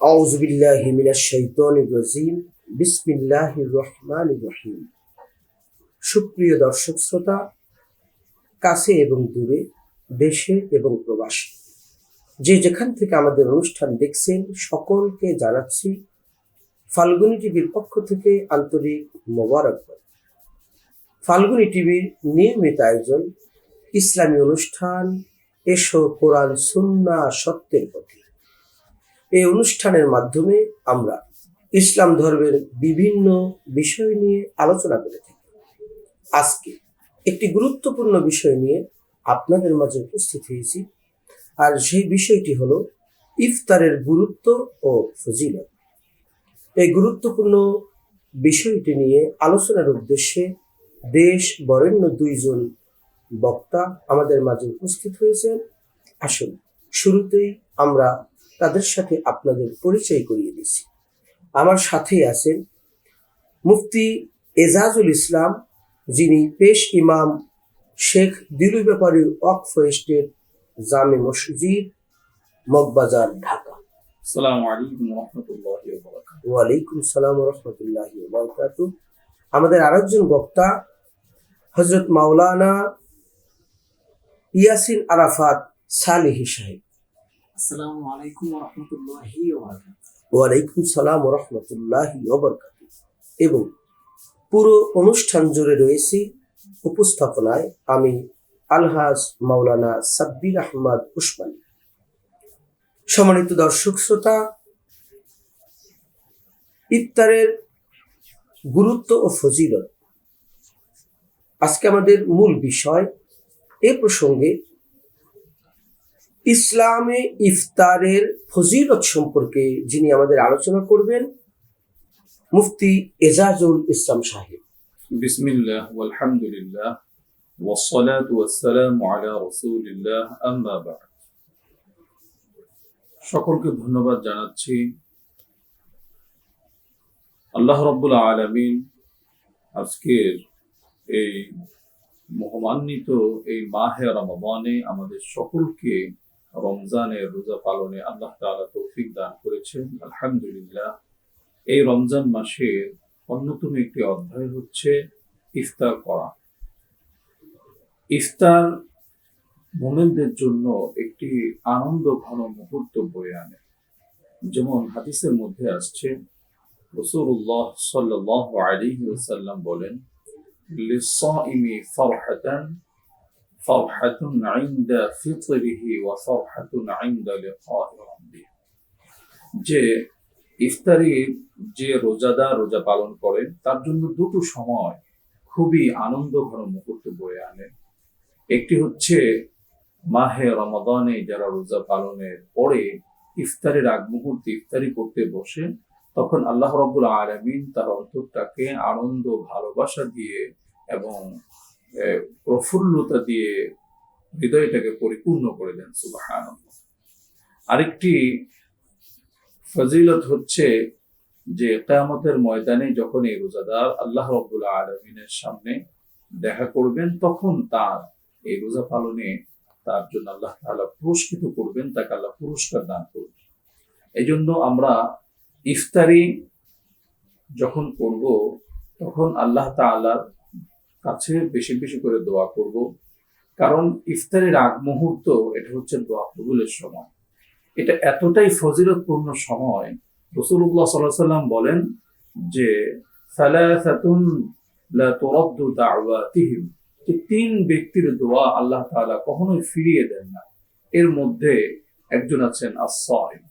أعوذ بالله من الشيطان الرجيم بسم الله الرحمن الرحيم সুপ্রিয় দর্শক শ্রোতা কাছে এবং দূরে দেশে এবং প্রবাসে যে যেখান থেকে আমাদের অনুষ্ঠান দেখছেন সকলকে জানাচ্ছি ফাল্গুনি টিভির পক্ষ থেকে আন্তরিক মোবারকবাদ ফাল্গুনি টিভির নিয়মিত আয়োজন ইসলামী অনুষ্ঠান এসো কোরআন সুন্না সত্যের পথে এই অনুষ্ঠানের মাধ্যমে আমরা ইসলাম ধর্মের বিভিন্ন বিষয় নিয়ে আলোচনা করে থাকি। আজকে একটি গুরুত্বপূর্ণ বিষয় নিয়ে আপনাদের মাঝে উপস্থিত হয়েছি, আর সেই বিষয়টি হল ইফতারের গুরুত্ব ও ফজিলত। এই গুরুত্বপূর্ণ বিষয়টি নিয়ে আলোচনার উদ্দেশ্যে দেশ বরেণ্য দুইজন বক্তা আমাদের মাঝে উপস্থিত হয়েছেন। আসুন, শুরুতেই আমরা তাদের সাথে আপনাদের পরিচয় করিয়ে দিচ্ছি। আমার সাথেই আছেন মুফতি এজাজুল ইসলাম যিনি পেশ ইমাম শেখ দিলু ব্যাপারী ওয়াকফ এস্টেট জামে মসজিদ মগবাজার ঢাকা। ওয়ালাইকুম সালাম রহমতুল্লাহ বরকাত আমাদের আরেকজন বক্তা হজরত মাওলানা ইয়াসিন আরাফাত সালিহি সাহেব। ওয়ালাইকুম সালাম রহমতুল্লাহ এবং পুরো অনুষ্ঠান জুড়ে রয়েছি উপস্থাপনায় আমি আলহাজ মাওলানা সাব্বির আহমদ উসমানী। সম্মানিত দর্শক শ্রোতা, ইফতারের গুরুত্ব ও ফজিলত। আজকে আমাদের মূল বিষয় এ প্রসঙ্গে ইসলামে ইফতারের ফজিলত সম্পর্কে যিনি আমাদের আলোচনা করবেন মুফতি এজাজুল ইসলাম সাহেব বিসমিল্লাহ ওয়ালহামদুলিল্লাহ والصلاة والسلام على رسول الله أما بعد সকলকে ধন্যবাদ জানাচ্ছি আল্লাহ রব্বুল আলামিন আজকের এই মহামান্বিত এই মাহে রমাদানে আমাদের সকলকে রমজানের রোজা পালনে আল্লাহ তাআলা তৌফিক দান করেছেন। আলহামদুলিল্লাহ। এই রমজান মাসের অন্যতম একটি অধ্যায় হচ্ছে ইফতার করা। ইফতার মোমেনদের জন্য একটি আনন্দ ঘন মুহূর্ত বয়ে আনে। যেমন হাদিসের মধ্যে আসছে রসুল্লাহ সাল্লাহ আলাইহি ওয়াসাল্লাম বলেন ইনদা ফিতরিহি ওয়া ফারহাতুন ইনদা লিকাই রাব্বিহি যে ইফতারি যে রোজাদার রোজা পালন করে, তার জন্য দুটো সময় খুবই আনন্দ মুহূর্ত বয়ে আনে। একটি হচ্ছে মাহে রমাদানে যারা রোজা পালনের পরে ইফতারের আগ মুহূর্তে ইফতারি করতে বসে, তখন আল্লাহ রব্বুল আলমিন তার অন্তরটাকে আনন্দ, ভালোবাসা দিয়ে এবং প্রফুল্লতা দিয়ে হৃদয়টাকে পরিপূর্ণ করে দেন সুবাহ আরেকটি ফজিলত হচ্ছে যে কেয়ামতের ময়দানে যখন এই রোজাদার আল্লাহ রব্বুল আলমিনের সামনে দেখা করবেন, তখন তার এই রোজা পালনে তার জন্য আল্লাহ তাআলা পুরস্কৃত করবেন, তাকে আল্লাহ পুরস্কার দান করবেন। এই জন্য আমরা ইফতারি যখন করব, তখন আল্লাহ তাআলার কাছে বেশি বেশি করে দোয়া করব। কারণ ইফতারের আগ মুহূর্ত, এটা হচ্ছে দোয়া কবুলের সময়। এটা এতটাই ফজিলতপূর্ণ সময় রসুল্লাহ সাল্লাহ সাল্লাম বলেন যে যে তিন ব্যক্তির দোয়া আল্লাহ তাআলা কখনোই ফিরিয়ে দেন না। এর মধ্যে একজন আছেন আসাইম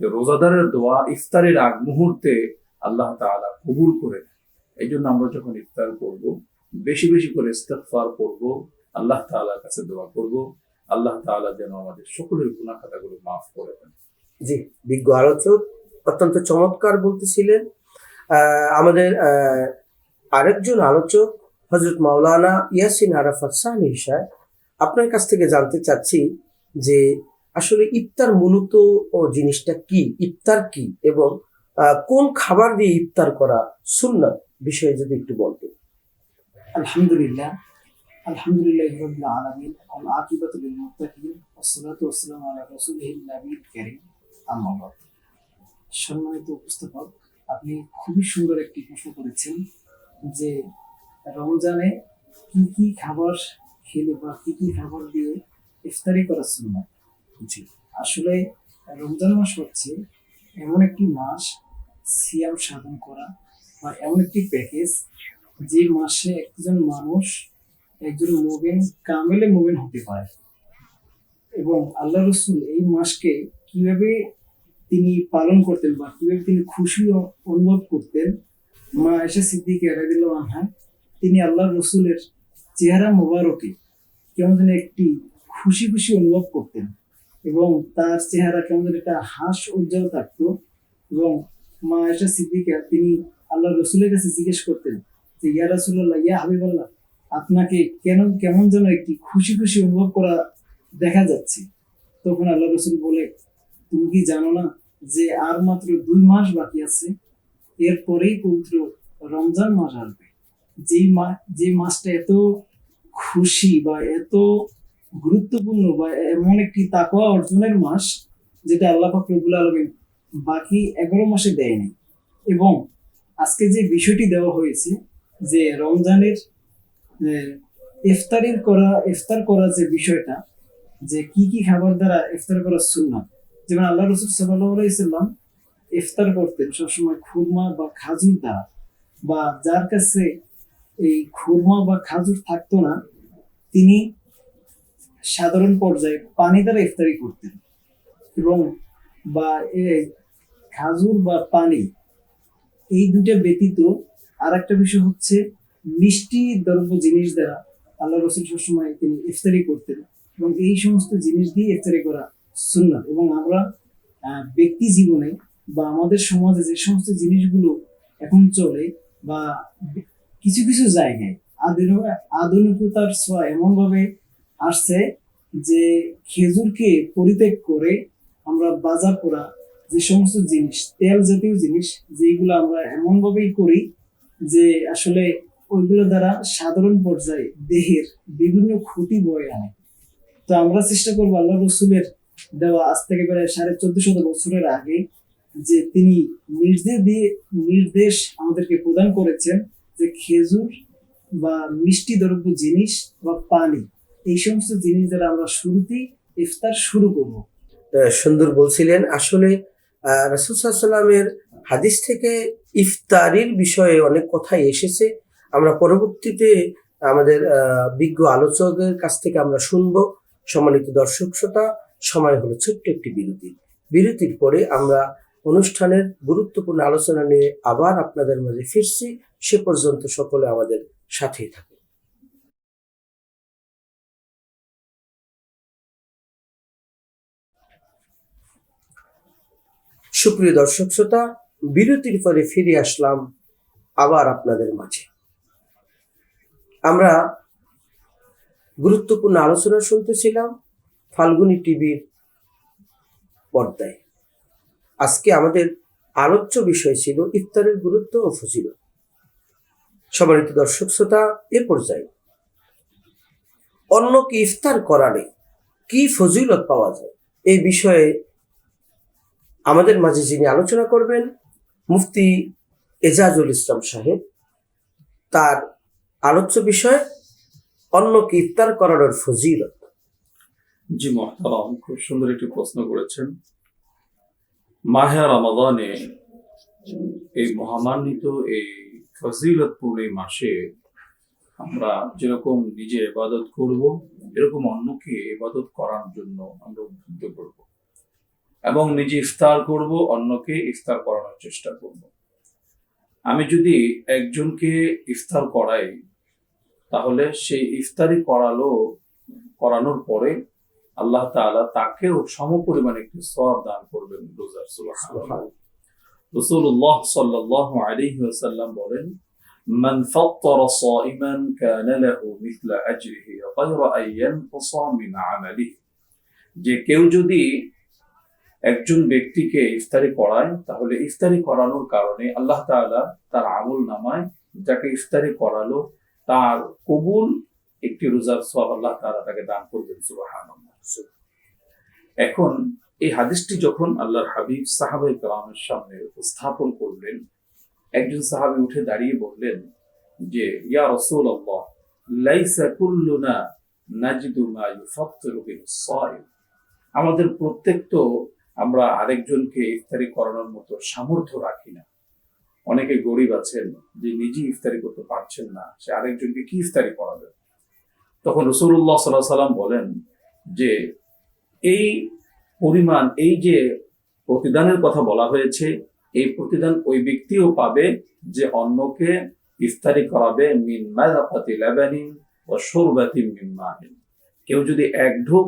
যে রোজাদারের দোয়া ইফতারের আগ মুহূর্তে আল্লাহ তাআলা কবুল করে এই জন্য আমরা যখন ইফতার করব বেশি বেশি করে ইস্তেগফার করব, আল্লাহ তাআলার কাছে দোয়া করব, আল্লাহ তাআলা যেন আমাদের সকলের গুনাহ খাতাগুলো মাফ করে দেন। জি, বিজ্ঞ আলোচক, অত্যন্ত চমৎকার বলতেছিলেন। আমাদের আরেকজন আলোচক হজরত মাওলানা ইয়াসিন আরাফাত সানি সাহেব, আপনার কাছ থেকে জানতে চাচ্ছি যে আসলে ইফতার মূলত জিনিসটা কি, ইফতার কি এবং কোন খাবার দিয়ে ইফতার করা সুন্নাত বিষয়ে যদি একটু বলতেন। আলহামদুলিল্লাহ আলহামদুলিল্লাহ রাব্বিল আলামিন ওয়াল আকিবাতু লিল মুত্তাকিন ওয়াসসালাতু ওয়াসসালামু আলা রাসূলিহিন নাবিয়্যিল কারীম আম্মা বাদ সম্মানিত উপস্থাপক, আপনি খুবই সুন্দর একটি প্রশ্ন করেছেন যে রমজানে কি কি খাবার খেলে বা কি কি খাবার দিয়ে ইফতারি করা সুন্নাত? জি। আসলে রমজান মাস হচ্ছে এমন একটি মাস, সিয়াম সাধন করা বা এমন একটি প্যাকেজ যে মাসে একজন মানুষ একজন মোমেন কামেলে মোমেন হতে পারে। এবং আল্লাহ রসুল এই মাসকে কীভাবে তিনি পালন করতেন বা কীভাবে তিনি খুশি অনুভব করতেন, মা এসে সিদ্দিক এরাদিল আনহা, তিনি আল্লাহ রসুলের চেহারা মোবারকে কেমন যেন একটি খুশি খুশি অনুভব করতেন এবং তার চেহারা কেমন যেন একটা হাস উজ্জ্বল থাকতো এবং মা এসা সিদ্দিকা তিনি আল্লাহ রসুলের কাছে জিজ্ঞেস করতেন যে ইয়া রাসুল্লাহ ইয়া আপনাকে কেন, কেমন যেন একটি খুশি খুশি অনুভব করা দেখা যাচ্ছে। তখন আল্লাহ রসুল বলে, তুমি কি জানো না যে আর মাত্র দুই মাস বাকি আছে? এরপরেই পবিত্র রমজান মাস আসবে। যেই মা যে মাসটা এত খুশি বা এত গুরুত্বপূর্ণ বা এমন একটি তাকওয়া অর্জনের মাস, যেটা আল্লাহ পাক রবুল আলমিন বাকি এগারো মাসে দেয়নি। এবং আজকে যে বিষয়টি দেওয়া হয়েছে যে রমজানের ইফতারির করা, ইফতার করা যে বিষয়টা, যে কি কি খাবার দ্বারা ইফতার করা সুন্নাত? যেমন আল্লাহ রসুল সাল্লাম ইফতার করতেন সবসময় খুরমা বা খাজুর দ্বারা। বা যার কাছে এই খুরমা বা খাজুর থাকতো না, তিনি সাধারণ পর্যায়ে পানি দ্বারা ইফতারি করতেন। এবং বা খাজুর বা পানি, এই দুইটা ব্যতীত আর একটা বিষয় হচ্ছে, মিষ্টি দ্রব্য জিনিস দ্বারা আল্লাহ রসুল সবসময় তিনি ইফতারি করতেন এবং এই সমস্ত জিনিস দিয়ে ইফতারি করা সুন্নাত। এবং আমরা ব্যক্তি জীবনে বা আমাদের সমাজে যে সমস্ত জিনিসগুলো এখন চলে বা কিছু কিছু জায়গায় আধুনিক- আধুনিকতার ছোঁয়া এমন ভাবে আসছে যে খেজুরকে পরিত্যাগ করে আমরা বাজার করা যে সমস্ত জিনিস, তেল জাতীয় জিনিস যেগুলো আমরা এমন ভাবেই করি যে আসলে ওইগুলো দ্বারা সাধারণ পর্যায়ে দেহের বিভিন্ন ক্ষতি বয়ে আনে। তো আমরা চেষ্টা করব আল্লাহ রসুলের দেওয়া আজ থেকে প্রায় সাড়ে চোদ্দ শত বছরের আগে যে তিনি নির্দেশ দিয়ে, নির্দেশ আমাদেরকে প্রদান করেছেন যে খেজুর বা মিষ্টি দ্রব্য জিনিস বা পানি, এই সমস্ত জিনিস দ্বারা আমরা শুরুতেই ইফতার শুরু করব। সুন্দর বলছিলেন। আসলে রাসুল সাল্লামের হাদিস থেকে ইফতারির বিষয়ে অনেক কথাই এসেছে। আমরা পরবর্তীতে আমাদের বিজ্ঞ আলোচকের কাছ থেকে আমরা শুনব। সম্মানিত দর্শক শ্রোতা, সময় হলো ছোট্ট একটি বিরতি। বিরতির পরে আমরা অনুষ্ঠানের গুরুত্বপূর্ণ আলোচনা নিয়ে আবার আপনাদের মাঝে ফিরছি। সে পর্যন্ত সকলে আমাদের সাথেই থাকুন। সুপ্রিয় দর্শক শ্রোতা বিরতির পরে ফিরে আসলাম আবার আপনাদের মাঝে। আমরা গুরুত্বপূর্ণ আলোচনা শুনতেছিলাম ফাল্গুনি টিভির পর্দায়। আজকে আমাদের আলোচ্য বিষয় ছিল ইফতারের গুরুত্ব ও ফজিলত। সম্মানিত দর্শক শ্রোতা, এ পর্যায়ে অন্য অন্যকে ইফতার করালে কি ফজিলত পাওয়া যায়? এই বিষয়ে আমাদের মাঝে যিনি আলোচনা করবেন মুফতি এজাজুল ইসলাম সাহেব তার আলোচ্য বিষয়, অন্যকে ইফতার করানোর ফজিলত। জি, মহতারাম, খুব সুন্দর একটি প্রশ্ন করেছেন। মাহে রমাদানে এই মহামান্বিত, এই ফজিলতপূর্ণ এই মাসে আমরা যেরকম নিজে ইবাদত করব, এরকম অন্যকে ইবাদত করার জন্য আমরা উদ্বুদ্ধ করব। এবং নিজে ইফতার করব অন্যকে ইফতার করানোর চেষ্টা করব। আমি যদি একজনকে ইফতার করাই তাহলে সেই ইফতারি করালো করানোর পরে আল্লাহ তাআলা তাকেও সমপরিমাণ একটি সওয়াব দান করবেন রোজার রাসূলুল্লাহ সাল্লাল্লাহু আলাইহি ওয়াসাল্লাম বলেন মান ফাত্তারা সাইমান কানা লাহু মিথলা আজরিহি গায়রা মিন আমালিহি। যে কেউ যদি একজন ব্যক্তিকে ইফতারি করায়, তাহলে ইফতারি করানোর কারণে আল্লাহ তাআলা তার আমল নামায়, যাকে ইফতারি করালো, তার কবুল একটি রোজার সব আল্লাহ তাআলা তাকে দান করবেন, সুবহানাল্লাহ। এখন এই হাদিসটি যখন আল্লাহর হাবিব সাহাবাই কালামের সামনে উপস্থাপন করলেন, একজন সাহাবি উঠে দাঁড়িয়ে বললেন যে, ইয়া রসুল আল্লাহ লাইসা কুল্লুনা নাজিদু মা ইউফাত্তিরু সাইম। আমাদের প্রত্যেক তো আমরা আরেকজনকে ইফতারি করানোর মতো সামর্থ্য রাখি না। অনেকে গরিব আছেন, যে নিজে ইফতারি করতে পারছেন না, সে আরেকজনকে কি ইফতারি করাবে? তখন রসুল্লাহ সাল্লাহ সাল্লাম বলেন যে, এই পরিমাণ, এই যে প্রতিদানের কথা বলা হয়েছে, এই প্রতিদান ওই ব্যক্তিও পাবে যে অন্যকে ইফতারি করাবে কেউ যদি এক ঢোক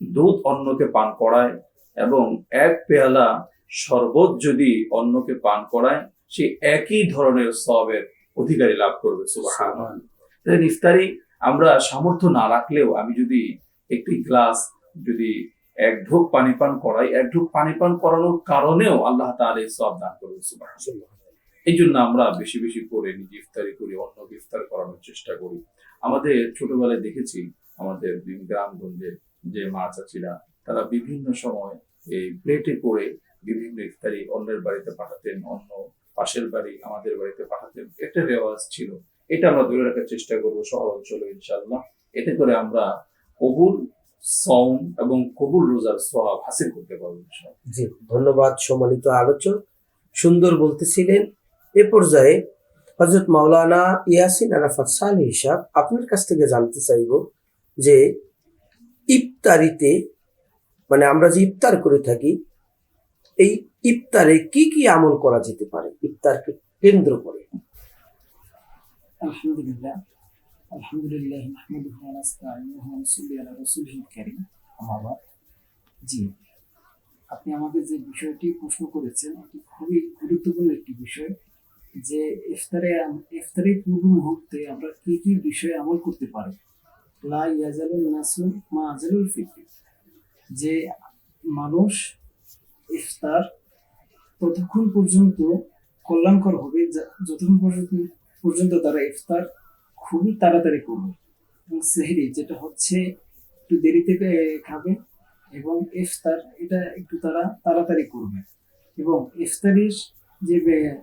দুধ অন্যকে পান করায় এবং এক পেয়ালা শরবত যদি অন্যকে পান করায় সে একই ধরনের সবের অধিকারী লাভ করবে। তাই ইফতারি আমরা সামর্থ্য না রাখলেও আমি যদি একটি গ্লাস যদি এক ঢোক পানি পান করাই এক ঢোক পানি পান করানোর কারণেও আল্লাহ এই সব দান করবে সুবহানাল্লাহ। এই জন্য আমরা বেশি বেশি করে নিজে ইফতারি করি অন্যকে ইফতার করানোর চেষ্টা করি। আমাদের ছোটবেলায় দেখেছি আমাদের বিভিন্ন গ্রামগঞ্জে যে মা চাচিরা তারা বিভিন্ন সময় এই প্লেটে করে বিভিন্ন ইফতারি অন্যের বাড়িতে পাঠাতেন, অন্য পাশের বাড়ি আমাদের বাড়িতে পাঠাতেন। একটা রেওয়াজ ছিল, এটা আমরা ধরে রাখার চেষ্টা করব শহর অঞ্চলে ইনশাল্লাহ এতে করে আমরা কবুল সম এবং কবুল রোজার সওয়াব হাসিল করতে পারব জি, ধন্যবাদ সম্মানিত আলোচক। সুন্দর বলতেছিলেন, এ পর্যায়ে হজরত মাওলানা ইয়াসিন আরাফাত সালে হিসাব আপনার কাছ থেকে জানতে চাইব যে ইফতারিতে মানে আমরা যে ইফতার করে থাকি, এই ইফতারে কি কি আমল করা যেতে পারে? ইফতারকে কেন্দ্র করে। আলহামদুলিল্লাহ। আলহামদুলিল্লাহ নাহমাদুহু ওয়া আলা রাসূলিহিল কারীম। জি। আপনি আমাকে যে বিষয়টি প্রশ্ন করেছেন, এটি খুবই গুরুত্বপূর্ণ একটি বিষয় যে ইফতারে ইফতারের পূর্ব মুহূর্তে আমরা কি কি বিষয়ে আমল করতে পারি? লা ইয়াজালুন নাসু মা আজালুল ফিতর। যে মানুষ ইফতার ততক্ষণ পর্যন্ত কল্যাণকর হবে যতক্ষণ পর্যন্ত পর্যন্ত তারা ইফতার খুবই তাড়াতাড়ি করবে। এবং সেহরি, যেটা হচ্ছে একটু দেরিতে খাবে এবং ইফতার, এটা একটু তারা তাড়াতাড়ি করবে। এবং ইফতারির যে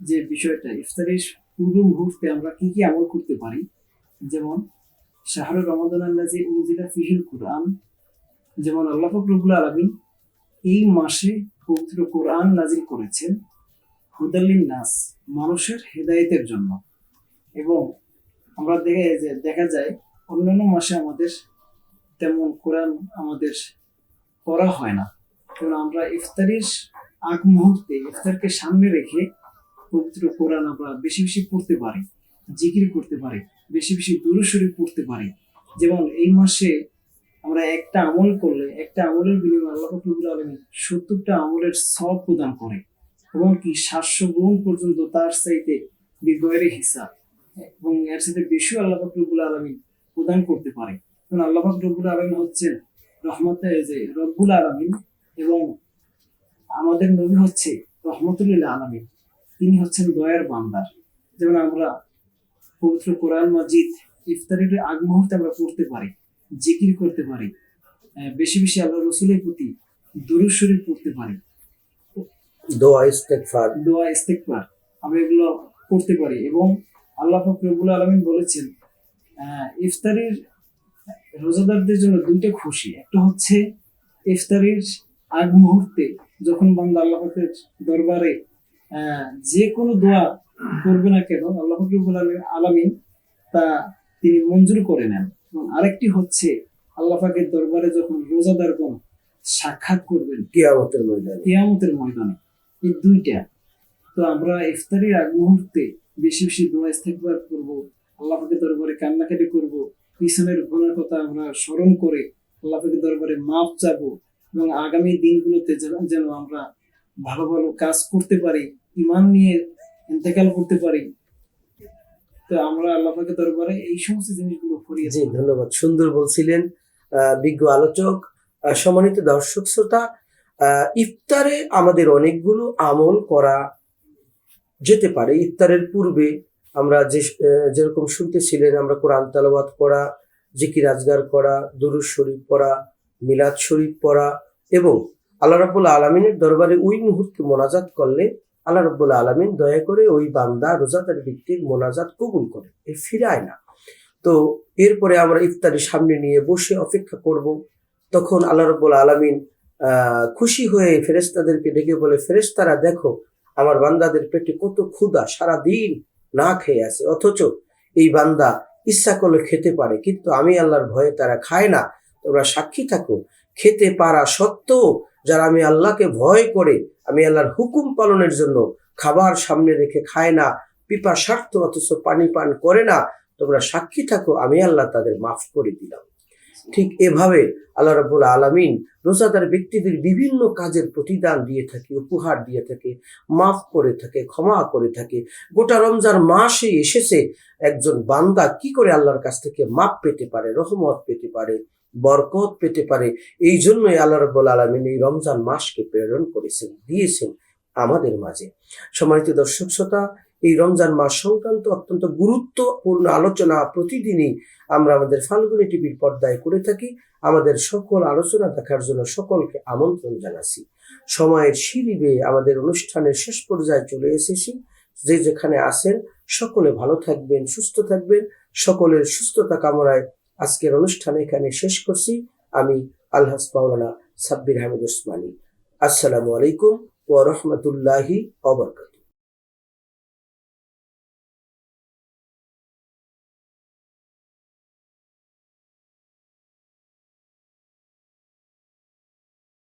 যে বিষয়টা, ইফতারির পূর্ব মুহূর্তে আমরা কি কি আমল করতে পারি? যেমন শাহরুর রমাদান যে উজিলা ফিহিল কুরআন যেমন আল্লাহ ফকরুল আলমিন এই মাসে পবিত্র কোরআন নাজিল করেছেন হুদাল্লিন নাস মানুষের হেদায়েতের জন্য। এবং আমরা দেখে যে দেখা যায়, অন্যান্য মাসে আমাদের তেমন কোরআন আমাদের পড়া হয় না। কারণ আমরা ইফতারির আগ মুহূর্তে, ইফতারকে সামনে রেখে পবিত্র কোরআন আমরা বেশি বেশি পড়তে পারি, জিকির করতে পারি, বেশি বেশি দূরস্বরী পড়তে পারি। যেমন এই মাসে আমরা একটা আমল করলে, একটা আমলের বিনিময়ে আল্লাহ ফকরুল আলমী সত্তরটা আমলের সব প্রদান করে এমনকি সাতশো গুণ পর্যন্ত তার চাইতে বিগয়ের হিসাব এবং এর সাথে বেশিও আল্লাহ ফকরুল আলমী প্রদান করতে পারে কারণ আল্লাহ ফকরুল আলমী হচ্ছেন রহমতে যে রব্বুল আলমিন এবং আমাদের নবী হচ্ছে রহমতুল্লাহ আলমিন। তিনি হচ্ছেন দয়ার বান্দার যেমন আমরা পবিত্র কোরআন মজিদ ইফতারের আগ মুহূর্তে আমরা পড়তে পারি। জিকির করতে পারি। বেশি বেশি আল্লাহ রসুলের প্রতি দরুদ শরীফ পড়তে পারি। দোয়া ইস্তেগফার। দোয়া ইস্তেকবার আমরা এগুলো করতে পারি এবং আল্লাহ ফকরবুল আলমিন বলেছেন ইফতারির রোজাদারদের জন্য দুইটা খুশি। একটা হচ্ছে ইফতারির আগ মুহূর্তে যখন বান্দা আল্লাহ পাকের দরবারে আহ, যে কোনো দোয়া করবে না কেন আল্লাহ ফকরবুল আলমিন তা তিনি মঞ্জুর করে নেন। আরেকটি হচ্ছে আল্লাহ পাকের দরবারে যখন রোজাদারগণ সাক্ষাৎ করবেন কিয়ামতের ময়দানে। কেয়ামতের ময়দানে এই দুইটা তো আমরা ইফতারির আগ মুহূর্তে বেশি বেশি দোয়া ইস্তেকবার করব আল্লাহ পাকের দরবারে কান্নাকাটি করব পিছনের গুণার কথা আমরা স্মরণ করে আল্লাহ পাকের দরবারে মাপ চাবো এবং আগামী দিনগুলোতে যেন- যেন আমরা ভালো ভালো কাজ করতে পারি ইমান নিয়ে ইন্তেকাল করতে পারি। তো আমরা আল্লাহ পাকের দরবারে এই সমস্ত জিনিসগুলো জি ধন্যবাদ। সুন্দর বলছিলেন আহ, বিজ্ঞ আলোচক সম্মানিত দর্শক শ্রোতা ইফতারে আমাদের অনেকগুলো আমল করা যেতে পারে। ইফতারের পূর্বে আমরা যে যেরকম শুনতেছিলেন আমরা কোরআন তালাবাত করা জিকির আজগার করা দুরুজ শরীফ পড়া মিলাদ শরীফ পড়া এবং আল্লাহ রাব্বুল আলমিনের দরবারে ওই মুহূর্তে মোনাজাত করলে আল্লাহ রাব্বুল আলমিন দয়া করে ওই বান্দা রোজাদার ব্যক্তির মোনাজাত কবুল করে। এ ফিরায় না। তো এরপরে আমরা ইফতারি সামনে নিয়ে বসে অপেক্ষা করব। তখন আল্লাহ রাব্বুল আলমিন খুশি হয়ে ফেরেস্তাদেরকে ডেকে বলে ফেরেস্তারা দেখো, আমার বান্দাদের পেটে কত ক্ষুধা সারা দিন না খেয়ে আছে। অথচ এই বান্দা ইচ্ছা করলে খেতে পারে, কিন্তু আমি আল্লাহর ভয়ে তারা খায় না। তোমরা সাক্ষী থাকো। খেতে পারা সত্ত্বেও যারা আমি আল্লাহকে ভয় করে, আমি আল্লাহর হুকুম পালনের জন্য খাবার সামনে রেখে খায় না পিপা স্বার্থ অথচ পানি পান করে না তোমরা সাক্ষী থাকো, আমি আল্লাহ তাদের মাফ করে দিলাম। ঠিক এভাবে আল্লাহ রাবুল আলমিন রোজাদার ব্যক্তিদের বিভিন্ন কাজের প্রতিদান দিয়ে থাকে, উপহার দিয়ে থাকে, মাফ করে থাকে, ক্ষমা করে থাকে। গোটা রমজান মাসে এসেছে একজন বান্দা কি করে আল্লাহর কাছ থেকে মাপ পেতে পারে, রহমত পেতে পারে, বরকত পেতে পারে? এই জন্যই আল্লাহ রব্বুল আলমিন এই রমজান মাসকে প্রেরণ করেছেন, দিয়েছেন আমাদের মাঝে। সম্মানিত দর্শক, শ্রোতা এই রমজান মাস সংক্রান্ত অত্যন্ত গুরুত্বপূর্ণ আলোচনা প্রতিদিনই আমরা আমাদের ফাল্গুনি টিভির পর্দায় করে থাকি। আমাদের সকল আলোচনা দেখার জন্য সকলকে আমন্ত্রণ জানাচ্ছি। সময়ের সিঁড়ি বেয়ে আমাদের অনুষ্ঠানের শেষ পর্যায়ে চলে এসেছি। যে যেখানে আছেন, সকলে ভালো থাকবেন, সুস্থ থাকবেন। সকলের সুস্থতা কামনায় আজকের অনুষ্ঠান এখানে শেষ করছি। আমি আলহাস মাওলানা সাব্বির আহমেদ ওসমানী। আসসালামু আলাইকুম ওয়া রাহমাতুল্লাহি ওয়া বারাকাতুহু।